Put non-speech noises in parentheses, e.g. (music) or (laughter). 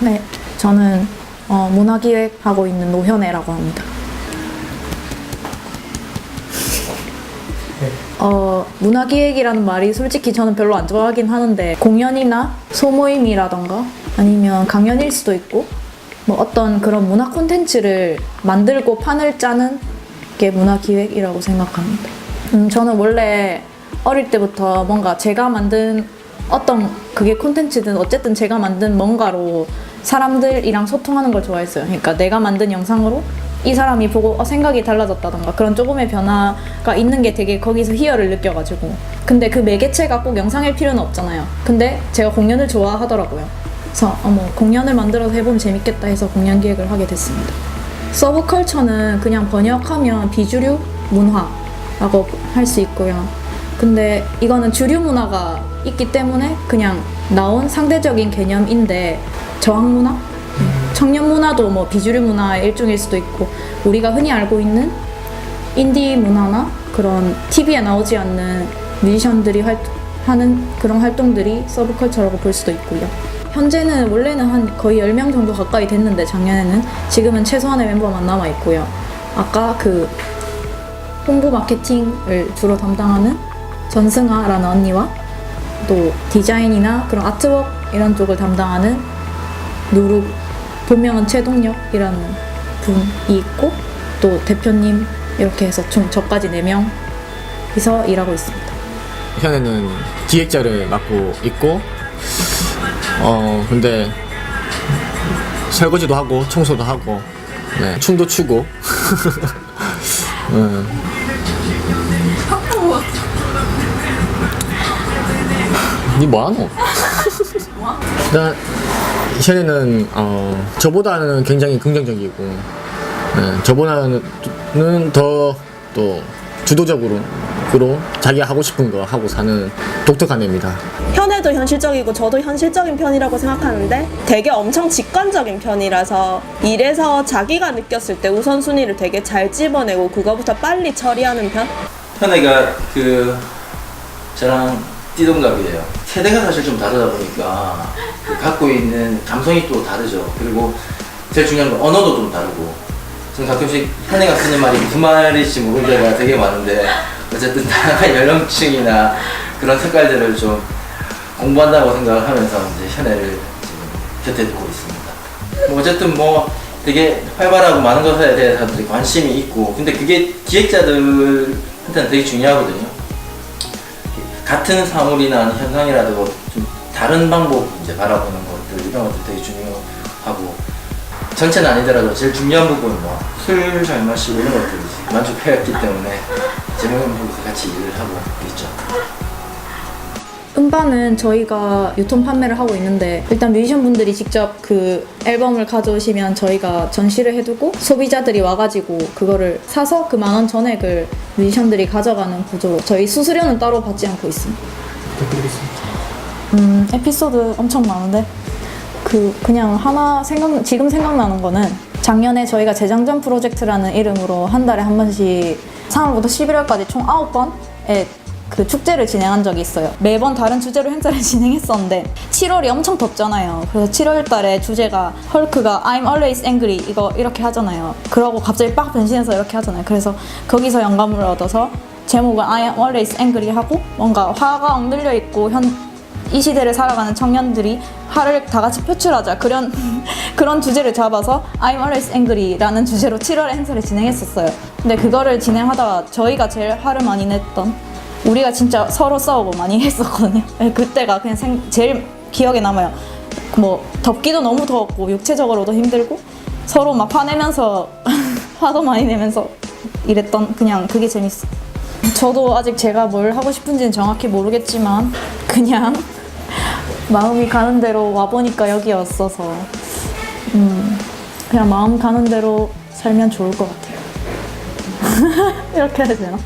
네, 저는 어, 문화기획하고 있는 노현애라고 합니다. 어, 문화기획이라는 말이 솔직히 저는 별로 안 좋아하긴 하는데 공연이나 소모임이라던가 아니면 강연일 수도 있고 뭐 어떤 그런 문화 콘텐츠를 만들고 판을 짜는 게 문화기획이라고 생각합니다. 음, 저는 원래 어릴 때부터 뭔가 제가 만든 어떤 그게 콘텐츠든 어쨌든 제가 만든 뭔가로 사람들이랑 소통하는 걸 좋아했어요. 그러니까 내가 만든 영상으로 이 사람이 보고 어, 생각이 달라졌다던가 그런 조금의 변화가 있는 게 되게 거기서 희열을 느껴가지고 근데 그 매개체가 꼭 영상일 필요는 없잖아요. 근데 제가 공연을 좋아하더라고요. 그래서 어머 공연을 만들어서 해보면 재밌겠다 해서 공연 기획을 하게 됐습니다. 서브컬처는 그냥 번역하면 비주류 문화라고 할 수 있고요. 근데 이거는 주류 문화가 있기 때문에 그냥 나온 상대적인 개념인데 저항 문화? 청년 문화도 뭐 비주류 문화의 일종일 수도 있고 우리가 흔히 알고 있는 인디 문화나 그런 TV에 나오지 않는 뮤지션들이 활, 하는 그런 활동들이 서브컬처라고 볼 수도 있고요. 현재는 원래는 한 거의 10명 정도 가까이 됐는데 작년에는 지금은 최소한의 멤버만 남아 있고요. 아까 그 홍보 마케팅을 주로 담당하는 전승아라는 언니와 또 디자인이나 그런 아트웍 이런 쪽을 담당하는 누룩 본명은 최동력이라는 분이 있고 또 대표님 이렇게 해서 총 저까지 4명이서 일하고 있습니다. 현에는 기획자를 맡고 있고 어 근데 설거지도 하고 청소도 하고 네, 춤도 추고 (laughs) 음. 니 뭐하노? (laughs) 일 단 현에는 어, 저보다는 굉장히 긍정적이고 네, 저보다는 더 또 주도적으로 그로 자기가 하고 싶은 거 하고 사는 독특한 애입니다. 현애도 현실적이고 저도 현실적인 편이라고 생각하는데 되게 엄청 직관적인 편이라서 일에서 자기가 느꼈을 때 우선순위를 되게 잘 집어내고 그거부터 빨리 처리하는 편? 현애가 그 저랑 띠동갑이에요. 세대가 사실 좀 다르다 보니까 그 갖고 있는 감성이 또 다르죠. 그리고 제일 중요한 건 언어도 좀 다르고. 저는 가끔씩 현애가 쓰는 말이 무슨 말일지 모를 때가 되게 많은데 어쨌든 다양한 (laughs) 연령층이나 그런 색깔들을 좀 공부한다고 생각을 하면서 이제 현애를 지금 곁에 두고 있습니다. 뭐 어쨌든 뭐 되게 활발하고 많은 것에 대해 사람들이 관심이 있고 근데 그게 기획자들한테는 되게 중요하거든요. 같은 사물이나 현상이라도 좀 다른 방법 이제 바라보는 것들 이런 것들 되게 중요하고 전체는 아니더라도 제일 중요한 부분은 뭐술 잘 마시고 이런 것들이 만족해왔기 때문에 재명님하고 같이 일을 하고 있죠. 음반은 저희가 유통 판매를 하고 있는데 일단 뮤지션 분들이 직접 그 앨범을 가져오시면 저희가 전시를 해두고 소비자들이 와가지고 그거를 사서 그 만 원 전액을 뮤지션들이 가져가는 구조로 저희 수수료는 따로 받지 않고 있습니다. 음 에피소드 엄청 많은데 그 그냥 하나 생각 지금 생각나는 거는 작년에 저희가 재장전 프로젝트라는 이름으로 한 달에 한 번씩 3월부터 11월까지 총 9번의 그 축제를 진행한 적이 있어요. 매번 다른 주제로 행사를 (laughs) 진행했었는데 7월이 엄청 덥잖아요. 그래서 7월 달에 주제가 헐크가 I'm always angry 이거 이렇게 하잖아요. 그러고 갑자기 빡 변신해서 이렇게 하잖아요. 그래서 거기서 영감을 얻어서 제목을 I am always angry 하고 뭔가 화가 엉들려 있고 현 이 시대를 살아가는 청년들이 화를 다 같이 표출하자 그런 (laughs) 그런 주제를 잡아서 I'm always angry라는 주제로 7월에 행사를 진행했었어요. 근데 그거를 진행하다가 저희가 제일 화를 많이 냈던 우리가 진짜 서로 싸우고 많이 했었거든요. 네, 그때가 그냥 생- 제일 기억에 남아요. 뭐 덥기도 너무 더웠고 육체적으로도 힘들고 서로 막 화내면서 (laughs) 화도 많이 내면서 이랬던 그냥 그게 재밌어. 저도 아직 제가 뭘 하고 싶은지는 정확히 모르겠지만 그냥 (laughs) 마음이 가는 대로 와 보니까 여기였어서 음 그냥 마음 가는 대로 살면 좋을 것 같아요. (laughs) 이렇게 해야 되나?